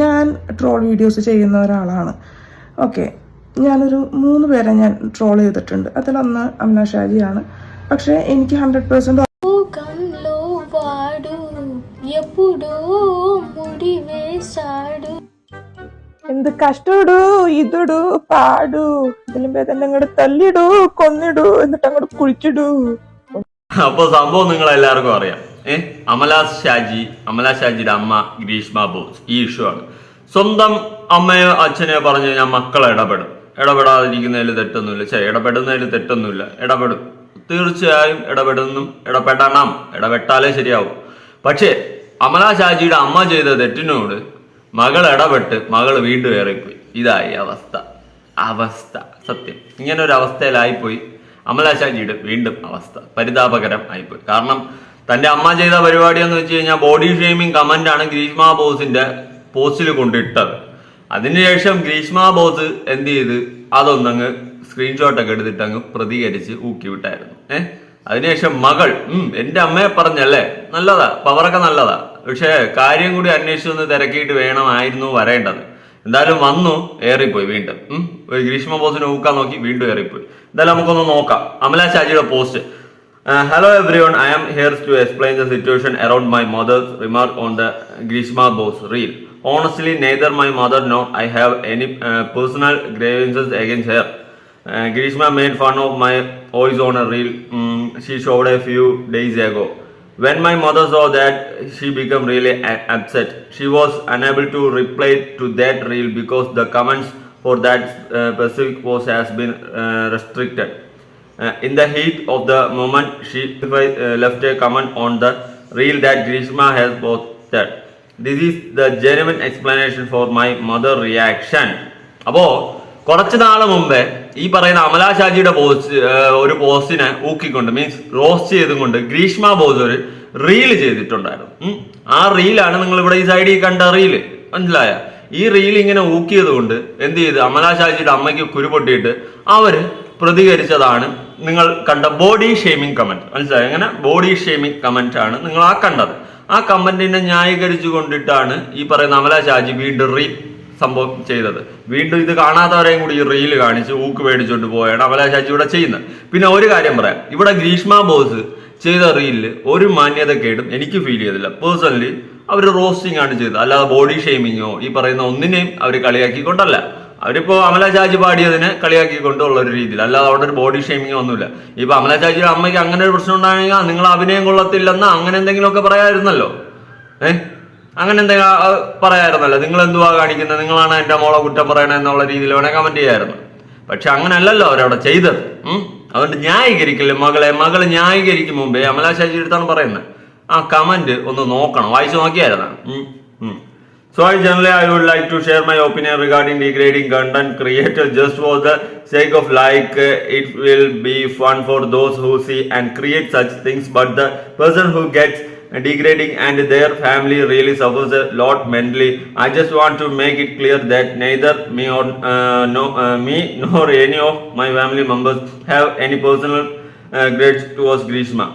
ഞാൻ troll videos ചെയ്യുന്ന ഒരാളാണ്. ഓക്കെ ഞാനൊരു മൂന്ന് പേരെ ഞാൻ ട്രോൾ ചെയ്തിട്ടുണ്ട്. അതിലൊന്ന് അമ്നാഷാജിയാണ് പക്ഷേ എനിക്ക് ഹൺഡ്രഡ് പേഴ്സന്റ് എന്ത് കഷ്ടടു ഇതടു പാടു ഇതിലും ഭേദം അങ്ങോട്ട് തല്ലിടൂ കൊന്നിടൂ എന്നിട്ട് അങ്ങോട്ട് കുഴിച്ചിടൂ. അപ്പൊ സംഭവം നിങ്ങൾ എല്ലാവർക്കും അറിയാം. ഏ അമലാസ് ഷാജി അമല ഷാജിയുടെ അമ്മ ഗ്രീഷ്മ ബോസ് ഈ ഇഷ്യൂ ആണ് സ്വന്തം അമ്മയോ അച്ഛനെയോ പറഞ്ഞു കഴിഞ്ഞാൽ മക്കൾ ഇടപെടും. ഇടപെടാതിരിക്കുന്നതിൽ തെറ്റൊന്നുമില്ല. ചേ ഇടപെടുന്നതിൽ തെറ്റൊന്നുമില്ല. ഇടപെടും. തീർച്ചയായും ഇടപെടുന്നും ഇടപെടണം. ഇടപെട്ടാലേ ശരിയാവും. പക്ഷേ അമല ഷാജിയുടെ അമ്മ ചെയ്ത തെറ്റിനോട് മകൾ ഇടപെട്ട് മകൾ വീണ്ടും ഏറിപ്പോയി. ഇതായി അവസ്ഥ. അവസ്ഥ. സത്യം. ഇങ്ങനെ ഒരു അവസ്ഥയിലായിപ്പോയി അമലാശാജിയുടെ വീണ്ടും അവസ്ഥ. പരിതാപകരം ആയിപ്പോയി. കാരണം തന്റെ അമ്മ ചെയ്ത പരിപാടി എന്ന് വെച്ച് കഴിഞ്ഞാൽ ബോഡി ഷെയ്മിങ് കമന്റ് ആണ് ഗ്രീഷ്മ ബോസിന്റെ പോസ്റ്റിൽ കൊണ്ടിട്ടത്. അതിനുശേഷം ഗ്രീഷ്മ ബോസ് എന്ത് ചെയ്ത്? അതൊന്നങ്ങ് സ്ക്രീൻഷോട്ട് ഒക്കെ എടുത്തിട്ട് അങ്ങ് പ്രതികരിച്ച് ഊക്കി വിട്ടായിരുന്നു. ഏഹ് അതിനുശേഷം മകൾ ഉം എന്റെ അമ്മയെ പറഞ്ഞല്ലേ? നല്ലതാ പവറൊക്കെ നല്ലതാ. പക്ഷേ കാര്യം കൂടി അന്വേഷിച്ചൊന്ന് തിരക്കിയിട്ട് വേണമായിരുന്നു വരേണ്ടത്. എന്തായാലും വന്നു ഏറിപ്പോയി വീണ്ടും. ഉം. ഗ്രീഷ്മ ബോസിനെ ഊക്കാൻ നോക്കി വീണ്ടും ഏറിപ്പോയി. എന്തായാലും നമുക്കൊന്ന് നോക്കാം. അമല ഷാജിയുടെ post Uh, hello everyone, I am here to explain the situation around my mother's remark on the Grishma Bose reel. Honestly, neither my mother nor I have any uh, personal grievances against her. Uh, Grishma made fun of my voice on a reel um, she showed a few days ago. When my mother saw that, she became really upset. She was unable to reply to that reel because the comments for that uh, specific post has been uh, restricted. Uh, in the heat of the moment, she uh, left a comment on the reel that Grishma has posted. This is the genuine explanation for my mother reaction. അപ്പോ കുറച്ച് നാൾ മുമ്പേ ഈ പറയുന്ന അമല ഷാജിയുടെ post ഒരു പോസ്റ്റിനെ ഊക്കിക്കൊണ്ട് means roast ചെയ്തും കൊണ്ട് ഗ്രീഷ്മ ബോസ് ഒരു റീൽ ചെയ്തിട്ടുണ്ടായിരുന്നു ആ റീലാണ് നിങ്ങൾ ഇവിടെ ഈ സൈഡിൽ കണ്ട റീൽ മനസ്സിലായ ഈ റീൽ ഇങ്ങനെ ഊക്കിയത് കൊണ്ട് എന്ത് ചെയ്ത് അമല ഷാജിയുടെ അമ്മയ്ക്ക് കുരുപൊട്ടിയിട്ട് അവർ പ്രതികരിച്ചതാണ്. നിങ്ങൾ കണ്ട ബോഡി ഷേമിംഗ് കമന്റ് മനസ്സിലായി? അങ്ങനെ ബോഡി ഷേമിംഗ് കമന്റ് ആണ് നിങ്ങൾ ആ കണ്ടത്. ആ കമന്റിനെ ന്യായീകരിച്ചു കൊണ്ടിട്ടാണ് ഈ പറയുന്ന അമല ഷാജി വീണ്ടും റീ സംഭവം ചെയ്തത്. വീണ്ടും ഇത് കാണാത്തവരെയും കൂടി ഈ റീൽ കാണിച്ച് ഊക്ക് മേടിച്ചുകൊണ്ട് പോയാണ് അമല ഷാജി ഇവിടെ ചെയ്യുന്നത്. പിന്നെ ഒരു കാര്യം പറയാം. ഇവിടെ ഗ്രീഷ്മ ബോസ് ചെയ്ത റീലിൽ ഒരു മാന്യത മാന്യതക്കേടും എനിക്ക് ഫീൽ ചെയ്തില്ല. പേഴ്സണലി അവർ റോസ്റ്റിംഗ് ആണ് ചെയ്തത്. അല്ലാതെ ബോഡി ഷെയ്മിങ്ങോ ഈ പറയുന്ന ഒന്നിനെയും അവർ കളിയാക്കിക്കൊണ്ടല്ല. അവരിപ്പോ അമല ചാജി പാടിയതിനെ കളിയാക്കിക്കൊണ്ടുള്ള ഒരു രീതിയിൽ. അല്ലാതെ അവിടെ ഒരു ബോഡി ഷെയ്മിങ് ഒന്നുമില്ല. ഇപ്പൊ അമല ചാജിയുടെ അമ്മയ്ക്ക് അങ്ങനെ ഒരു പ്രശ്നം ഉണ്ടായെങ്കിൽ നിങ്ങൾ അഭിനയം കൊള്ളത്തില്ലെന്ന് അങ്ങനെ എന്തെങ്കിലുമൊക്കെ പറയാമായിരുന്നല്ലോ ഏഹ് അങ്ങനെ എന്തെങ്കിലും പറയാമായിരുന്നല്ലോ നിങ്ങൾ എന്തുവാ കാണിക്കുന്നത്? നിങ്ങളാണ് എന്റെ മോളെ കുറ്റം പറയണത് എന്നുള്ള രീതിയിൽ വേണേ കമന്റ് ചെയ്യായിരുന്നു. പക്ഷെ അങ്ങനല്ലല്ലോ അവരവിടെ ചെയ്തത്. അതുകൊണ്ട് ന്യായീകരിക്കില്ല മകളെ. മകൾ ന്യായീകരിക്കും മുമ്പേ. അമല ശാജിയുടെ അടുത്താണ് പറയുന്നത്. ആ കമന്റ് ഒന്ന് നോക്കണം. വായിച്ചു നോക്കിയായിരുന്നു? So I generally I would like to share my opinion regarding degrading content created just for the sake of like uh, it will be fun for those who see and create such things but the person who gets degrading and their family really suffers a lot mentally i just want to make it clear that neither me or uh, no uh, me nor any of my family members have any personal uh, grudge towards grishma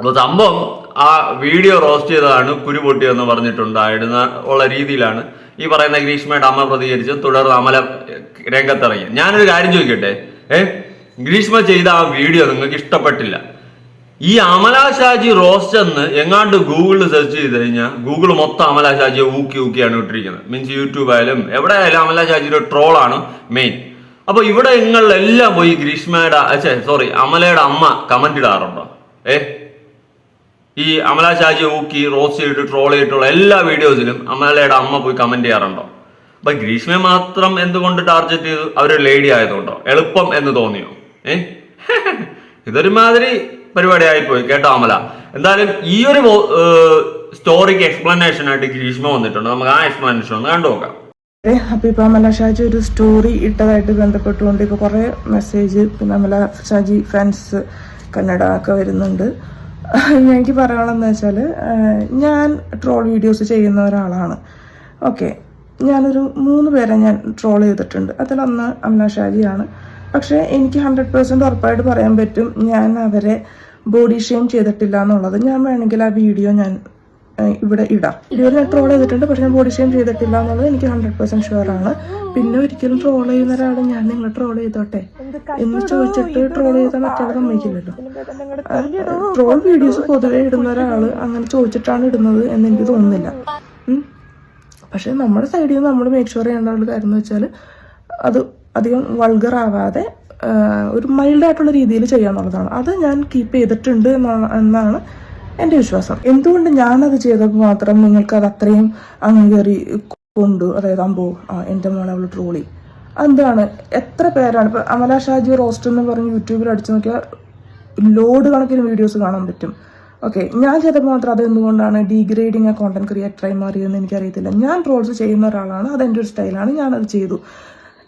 അപ്പോൾ സംഭവം ആ video roast ചെയ്തതാണ് കുരു പൊട്ടിയെന്ന് പറഞ്ഞിട്ടുണ്ടായിരുന്ന ഉള്ള രീതിയിലാണ്. ഈ പറയുന്ന ഗ്രീഷ്മയുടെ അമ്മ പ്രതികരിച്ച് തുടർന്ന് അമല രംഗത്തിറങ്ങി. ഞാനൊരു കാര്യം ചോദിക്കട്ടെ? ഏ? ഗ്രീഷ്മ ചെയ്ത ആ വീഡിയോ നിങ്ങൾക്ക് ഇഷ്ടപ്പെട്ടില്ല. ഈ അമല ഷാജി റോസ്റ്റ് എന്ന് എങ്ങാണ്ട് ഗൂഗിളിൽ സെർച്ച് ചെയ്ത് കഴിഞ്ഞാൽ ഗൂഗിൾ മൊത്തം അമല ഷാജിയെ ഊക്കി ഊക്കിയാണ് ഇട്ടിരിക്കുന്നത്. മീൻസ് യൂട്യൂബ് ആയാലും എവിടെ ആയാലും അമല ഷാജിയുടെ ട്രോളാണ് മെയിൻ അപ്പൊ ഇവിടെ നിങ്ങളെല്ലാം പോയി ഗ്രീഷ്മയുടെ സോറി അമലയുടെ അമ്മ കമന്റ് ഇടാറുണ്ടോ? ഏ? ഈ അമല ഷാജി ഊക്കി റോസ് ചെയ്തിട്ട് ട്രോൾ ചെയ്തിട്ടുള്ള എല്ലാ വീഡിയോസിലും അമലയുടെ അമ്മ പോയി കമന്റ് ചെയ്യാറുണ്ടോ? അപ്പൊ ഗ്രീഷ്മയെ മാത്രം എന്തുകൊണ്ട് ടാർഗറ്റ് ചെയ്തു? അവരൊരു ലേഡി ആയതുകൊണ്ടോ? എളുപ്പം എന്ന് തോന്നിയോ? ഏ? ഇതൊരുമാതിരി പരിപാടി ആയിപ്പോയി കേട്ടോ അമല? എന്തായാലും ഈ ഒരു സ്റ്റോറിക്ക് എക്സ്പ്ലനേഷൻ ആയിട്ട് ഗ്രീഷ്മ വന്നിട്ടുണ്ട്. നമുക്ക് ആ എക്സ്പ്ലനേഷൻ ഒന്ന് കണ്ടു നോക്കാം. അപ്പൊ ഇപ്പൊ അമല ഷാജി ഒരു സ്റ്റോറി ഇട്ടതായിട്ട് ബന്ധപ്പെട്ടുകൊണ്ട് ഇപ്പൊ കുറെ മെസ്സേജ് പിന്നെ അമല ഷാജി ഫാൻസ് കന്നഡ ഒക്കെ വരുന്നുണ്ട്. എനിക്ക് പറയാനുള്ളതെന്ന് വെച്ചാൽ ഞാൻ ട്രോൾ വീഡിയോസ് ചെയ്യുന്ന ഒരാളാണ്. ഓക്കെ ഞാനൊരു മൂന്ന് പേരെ ഞാൻ ട്രോൾ ചെയ്തിട്ടുണ്ട്. അതിലൊന്ന് അമല ഷാജിയാണ്. പക്ഷേ എനിക്ക് ഹൺഡ്രഡ് പേഴ്സന്റ് ഉറപ്പായിട്ട് പറയാൻ പറ്റും ഞാൻ അവരെ ബോഡി ഷെയിം ചെയ്തിട്ടില്ല എന്നുള്ളത്. ഞാൻ വേണമെങ്കിൽ ആ വീഡിയോ ഞാൻ ഇവിടെ ഇടാം. ഇതുവരെ ഞാൻ ട്രോൾ ചെയ്തിട്ടുണ്ട് പക്ഷെ ഞാൻ ബോഡി ഷെയിം ചെയ്തിട്ടില്ല എന്നുള്ളത് എനിക്ക് ഹൺഡ്രഡ് പെർസെന്റ് ഷുവർ ആണ്. പിന്നെ ഒരിക്കലും ട്രോൾ ചെയ്യുന്ന ഒരാൾ ഞാൻ നിങ്ങളെ ട്രോൾ ചെയ്തോട്ടെ? എന്ന് ചോദിച്ചിട്ട് ട്രോൾ ചെയ്താൽ മറ്റേ സമ്മതിക്കില്ലല്ലോ. ട്രോൾ വീഡിയോസ് പൊതുവെ ഇടുന്ന ഒരാൾ അങ്ങനെ ചോദിച്ചിട്ടാണ് ഇടുന്നത് എന്ന് എനിക്ക് തോന്നുന്നില്ല. പക്ഷെ നമ്മുടെ സൈഡിൽ നിന്ന് നമ്മൾ മേക്ക് ഷുവർ ചെയ്യേണ്ട ഒരു കാര്യം എന്ന് വെച്ചാൽ അത് അധികം വൾഗർ ആവാതെ ഒരു മൈൽഡായിട്ടുള്ള രീതിയിൽ ചെയ്യാന്നുള്ളതാണ്. അത് ഞാൻ കീപ്പ് ചെയ്തിട്ടുണ്ട് എന്നാണ് എന്റെ വിശ്വാസം. എന്തുകൊണ്ട് ഞാനത് ചെയ്തപ്പോൾ മാത്രം നിങ്ങൾക്ക് അത് അത്രയും അംഗീകരി കൊണ്ടു അതായത് അമ്പോ എന്റെ മോളെ അവൾ ട്രോളി. എന്താണ് എത്ര പേരാണ്? ഇപ്പൊ അമല ഷാജി റോസ്റ്റ് എന്ന് പറഞ്ഞ് യൂട്യൂബിൽ അടിച്ചു നോക്കിയാൽ ലോഡ് കണക്കിന് വീഡിയോസ് കാണാൻ പറ്റും. ഓക്കെ ഞാൻ ചെയ്തപ്പോൾ മാത്രം അത് എന്തുകൊണ്ടാണ് ഡീഗ്രേഡിങ് ആ കോണ്ടന്റ് ക്രിയേറ്ററായി മാറിയതെന്ന് എനിക്കറിയത്തില്ല. ഞാൻ ട്രോൾസ് ചെയ്യുന്ന ഒരാളാണ് അതെന്റെ ഒരു സ്റ്റൈലാണ് ഞാനത് ചെയ്തു.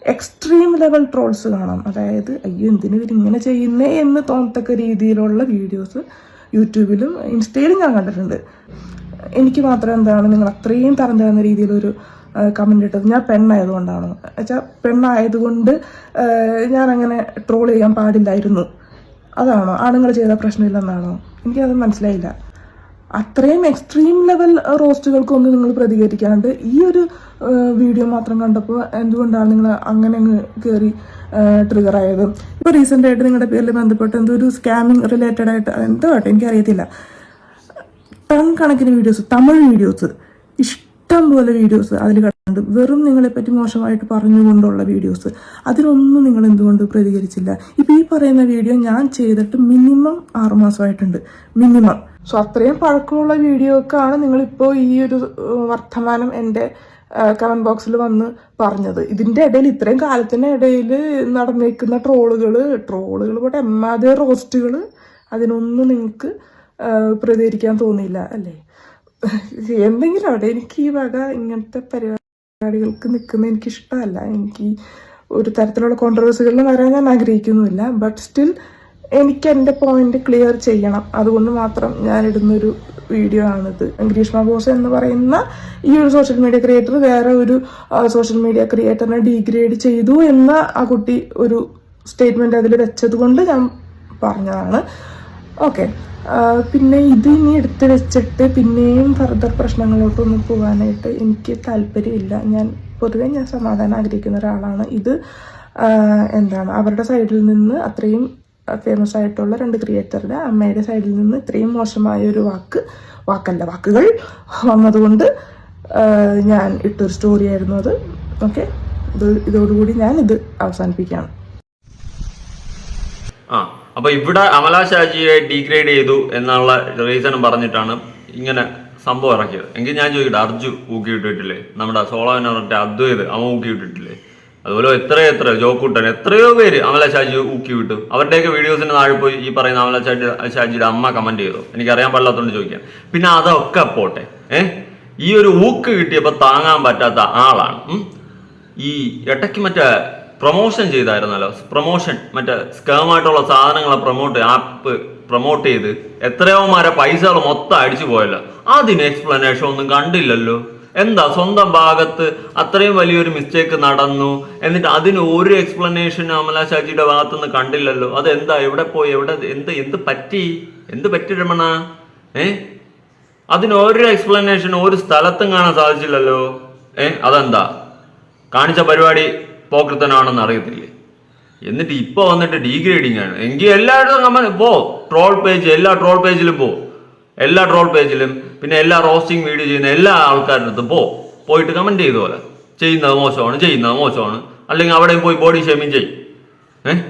എക്സ്ട്രീം ലെവൽ ട്രോൾസ് കാണാം. അതായത് അയ്യോ എന്തിനു ഇവരിങ്ങനെ ചെയ്യുന്നേ എന്ന് തോന്നത്തക്ക രീതിയിലുള്ള വീഡിയോസ് യൂട്യൂബിലും ഇൻസ്റ്റയിലും ഞാൻ കണ്ടിട്ടുണ്ട്. എനിക്ക് മാത്രം എന്താണ് നിങ്ങൾ അത്രയും തരം തരുന്ന രീതിയിലൊരു കമന്റ് ഇട്ടത്. ഞാൻ പെണ്ണായതുകൊണ്ടാണ്. വെച്ചാൽ പെണ്ണായതുകൊണ്ട് ഞാൻ അങ്ങനെ ട്രോൾ ചെയ്യാൻ പാടില്ലായിരുന്നു. അതാണോ? ആണുങ്ങൾ ചെയ്ത പ്രശ്നമില്ലെന്നാണോ? എനിക്കത് മനസ്സിലായില്ല. അത്രയും എക്സ്ട്രീം ലെവൽ റോസ്റ്റുകൾക്കൊന്നും നിങ്ങൾ പ്രതികരിക്കാണ്ട് ഈ ഒരു വീഡിയോ മാത്രം കണ്ടപ്പോൾ എന്തുകൊണ്ടാണ് നിങ്ങൾ അങ്ങനെ അങ്ങ് കയറി ട്രിഗർ ആയത്? ഇപ്പോൾ റീസെന്റ് ആയിട്ട് നിങ്ങളുടെ പേരിൽ ബന്ധപ്പെട്ട് എന്തോ ഒരു സ്കാമിങ് റിലേറ്റഡ് ആയിട്ട് എന്തോ ആട്ടെ എനിക്കറിയത്തില്ല. ടൺ കണക്കിന് വീഡിയോസ് തമിഴ് വീഡിയോസ് ഇഷ്ടം പോലെ വീഡിയോസ് അതിൽ കണ്ടുണ്ട് വെറും നിങ്ങളെപ്പറ്റി മോശമായിട്ട് പറഞ്ഞുകൊണ്ടുള്ള വീഡിയോസ് അതിലൊന്നും നിങ്ങൾ എന്തുകൊണ്ട് പ്രതികരിച്ചില്ല? ഇപ്പം ഈ പറയുന്ന വീഡിയോ ഞാൻ ചെയ്തിട്ട് മിനിമം ആറുമാസമായിട്ടുണ്ട് മിനിമം സോ അത്രയും പഴക്കമുള്ള വീഡിയോക്കാണ് നിങ്ങളിപ്പോൾ ഈ ഒരു വർത്തമാനം എന്റെ കമന്റ് ബോക്സിൽ വന്ന് പറഞ്ഞത്. ഇതിന്റെ ഇടയിൽ ഇത്രയും കാലത്തിന്റെ ഇടയിൽ നടന്നേക്കുന്ന ട്രോളുകൾ ട്രോളുകൾ പോട്ടെ എമ്മാതെ റോസ്റ്റുകൾ അതിനൊന്നും നിങ്ങൾക്ക് പ്രതികരിക്കാൻ തോന്നിയില്ല അല്ലേ? എന്തെങ്കിലും അവിടെ എനിക്ക് ഈ വക ഇങ്ങനത്തെ പരിപാടികൾക്ക് നിൽക്കുന്ന എനിക്കിഷ്ടമല്ല. എനിക്ക് ഒരു തരത്തിലുള്ള കോൺട്രവേഴ്സികളിൽ വരാൻ ഞാൻ ആഗ്രഹിക്കുന്നുമില്ല. ബട്ട് സ്റ്റിൽ എനിക്ക് എന്റെ പോയിന്റ് ക്ലിയർ ചെയ്യണം. അതുകൊണ്ട് മാത്രം ഞാൻ ഇടുന്നൊരു വീഡിയോ ആണിത്. ഗ്രീഷ്മ ബോസ് എന്ന് പറയുന്ന ഈ ഒരു സോഷ്യൽ മീഡിയ ക്രിയേറ്റർ വേറെ ഒരു സോഷ്യൽ മീഡിയ ക്രിയേറ്ററിനെ ഡീഗ്രേഡ് ചെയ്തു എന്ന ആ കുട്ടി ഒരു സ്റ്റേറ്റ്മെന്റ് അതിൽ വെച്ചത് കൊണ്ട് ഞാൻ പറഞ്ഞതാണ്. ഓക്കെ പിന്നെ ഇത് ഇനി എടുത്ത് വെച്ചിട്ട് പിന്നെയും ഫർദർ പ്രശ്നങ്ങളോട്ടൊന്നും പോകാനായിട്ട് എനിക്ക് താല്പര്യമില്ല. ഞാൻ പൊതുവെ ഞാൻ സമാധാനം ആഗ്രഹിക്കുന്ന ഒരാളാണ്. ഇത് എന്താണ്? അവരുടെ സൈഡിൽ നിന്ന് അത്രയും ഫേമസ് ആയിട്ടുള്ള രണ്ട് ക്രിയേറ്ററുടെ അമ്മയുടെ സൈഡിൽ നിന്ന് ഇത്രയും മോശമായ ഒരു വാക്ക് വാക്കല്ല വാക്കുകൾ വന്നതുകൊണ്ട് ഞാൻ ഇട്ടൊരു സ്റ്റോറി ആയിരുന്നു അത്. ഓക്കെ ഇത് ഇതോടുകൂടി ഞാൻ ഇത് അവസാനിപ്പിക്കുകയാണ്. ആ അപ്പൊ ഇവിടെ അമല ഷാജിയെ ഡീഗ്രേഡ് ചെയ്തു എന്നുള്ള റീസൺ പറഞ്ഞിട്ടാണ് ഇങ്ങനെ സംഭവം ഇറക്കിയത്. എങ്കിൽ ഞാൻ ചോദിക്കട്ടെ അർജു ഊക്കി വിട്ടിട്ടില്ലേ നമ്മുടെ സോളോ എന്ന് പറഞ്ഞിട്ട് അദ്വൈത് അവൻ ഊക്കി വിട്ടിട്ടില്ലേ അതുപോലെ എത്ര എത്ര ജോക്കൂട്ടൻ എത്രയോ പേര് അമല ഷാജി ഊക്കി വിട്ടു. അവരുടെയൊക്കെ വീഡിയോസിന് താഴെ പോയി ഈ പറയുന്ന അമല ഷാജി ഷാജിയുടെ അമ്മ കമന്റ് ചെയ്തു. എനിക്ക് അറിയാൻ പാടില്ലാത്തതുകൊണ്ട് ചോദിക്കാം. പിന്നെ അതൊക്കെ പോട്ടെ. ഏഹ് ഈ ഒരു ഊക്ക് കിട്ടിയപ്പോൾ താങ്ങാൻ പറ്റാത്ത ആളാണ്. ഈ ഇടയ്ക്ക് മറ്റേ പ്രൊമോഷൻ ചെയ്തായിരുന്നല്ലോ. പ്രൊമോഷൻ മറ്റേ സ്കാമായിട്ടുള്ള സാധനങ്ങളെ പ്രൊമോട്ട് ആപ്പ് പ്രൊമോട്ട് ചെയ്ത് എത്രയോമാരെ പൈസകൾ മൊത്തം അടിച്ചു പോയല്ലോ. അതിന് എക്സ്പ്ലനേഷൻ ഒന്നും കണ്ടില്ലല്ലോ. എന്താ സ്വന്തം ഭാഗത്ത് അത്രയും വലിയൊരു മിസ്റ്റേക്ക് നടന്നു? എന്നിട്ട് അതിന് ഒരു എക്സ്പ്ലനേഷൻ അമല ഷാജിയുടെ ഭാഗത്തുനിന്ന് കണ്ടില്ലല്ലോ. അത് അതെന്താ? എവിടെ പോയി? എവിടെ? എന്ത് എന്ത് പറ്റി? എന്ത് പറ്റി രമണ? ഏ? അതിന് ഒരു എക്സ്പ്ലനേഷൻ ഒരു സ്ഥലത്തും കാണാൻ സാധിച്ചില്ലല്ലോ. ഏ? അതെന്താ? കാണിച്ച പരിപാടി പോക്കൃത്തനാണെന്ന് അറിയത്തില്ലേ? എന്നിട്ട് ഇപ്പൊ വന്നിട്ട് ഡീഗ്രേഡിങ് ആണ്. എങ്കിൽ എല്ലായിടത്തും നമ്മൾ പോ ട്രോൾ പേജ് എല്ലാ ട്രോൾ പേജിലും പോ. എല്ലാ ട്രോൾ പേജിലും പിന്നെ എല്ലാ റോസ്റ്റിംഗ് വീഡിയോ ചെയ്യുന്ന എല്ലാ ആൾക്കാരുടെ അടുത്തും പോ. പോയിട്ട് കമന്റ് ചെയ്ത പോലെ. ചെയ്യുന്നത് മോശമാണ് ചെയ്യുന്നത് മോശമാണ്. അല്ലെങ്കിൽ അവിടെയും പോയി ബോഡി ഷേമിങ് ചെയ്യും. ഏഹ്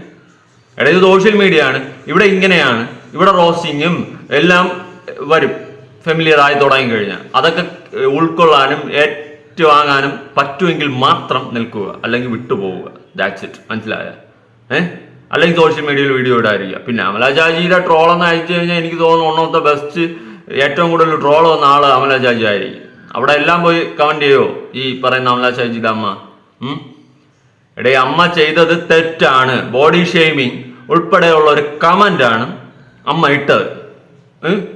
എടാ ഇത് സോഷ്യൽ മീഡിയ ആണ്. ഇവിടെ ഇങ്ങനെയാണ്. ഇവിടെ റോസ്റ്റിങ്ങും എല്ലാം വരും. ഫെമിലിയർ ആയി തുടങ്ങി കഴിഞ്ഞാൽ. അതൊക്കെ ഉൾക്കൊള്ളാനും ഏറ്റുവാങ്ങാനും പറ്റുമെങ്കിൽ മാത്രം നിൽക്കുക. അല്ലെങ്കിൽ വിട്ടുപോവുക. ദാറ്റ്സ് ഇറ്റ് മനസ്സിലായ? ഏഹ് അല്ലെങ്കിൽ സോഷ്യൽ മീഡിയയിൽ വീഡിയോ ഇടാതിരിക്കുക. പിന്നെ അമല ചാജിയുടെ ട്രോൾ എന്ന് അയച്ചു കഴിഞ്ഞാൽ എനിക്ക് തോന്നുന്നു വൺ ഓഫ് ബെസ്റ്റ് ഏറ്റവും കൂടുതൽ ട്രോൾ വന്ന ആൾ അമല ചാജി ആയിരിക്കും. അവിടെ എല്ലാം പോയി കമന്റ് ചെയ്യോ? ഈ പറയുന്ന അമല ചാജിയുടെ അമ്മ എടേ അമ്മ ചെയ്തത് തെറ്റാണ്. ബോഡി ഷെയ്മിങ് ഉൾപ്പെടെയുള്ള ഒരു കമന്റ് ആണ് അമ്മ ഇട്ടത്.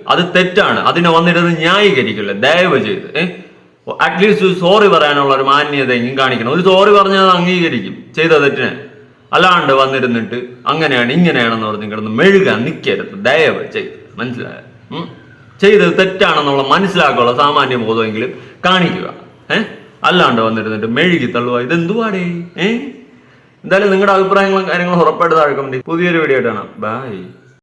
അത് തെറ്റാണ്. അതിനെ വന്നിരുന്ന് ന്യായീകരിക്കില്ല. ദയവ് ചെയ്ത്. അറ്റ്ലീസ്റ്റ് സോറി പറയാനുള്ള ഒരു മാന്യതയെങ്കിലും കാണിക്കണം. ഒരു സോറി പറഞ്ഞത് അംഗീകരിക്കും ചെയ്ത തെറ്റിന്. അല്ലാണ്ട് വന്നിരുന്നിട്ട് അങ്ങനെയാണ് ഇങ്ങനെയാണെന്ന് പറഞ്ഞ് കിടന്ന് മെഴുകാൻ നിൽക്കരുത് ദയവ് ചെയ്ത്. മനസ്സിലായ? ചെയ്തത് തെറ്റാണെന്നുള്ള മനസ്സിലാക്കാനുള്ള സാമാന്യ ബോധമെങ്കിലും കാണിക്കുക. ഏഹ് അല്ലാണ്ട് വന്നിരുന്നിട്ട് മെഴുകി തള്ളുക. ഇതെന്തുവാടേ? ഏഹ് എന്തായാലും നിങ്ങളുടെ അഭിപ്രായങ്ങളും കാര്യങ്ങളും ഉറപ്പായിട്ട് താഴെ പുതിയൊരു വീഡിയോ ആയിട്ടാണ് ബൈ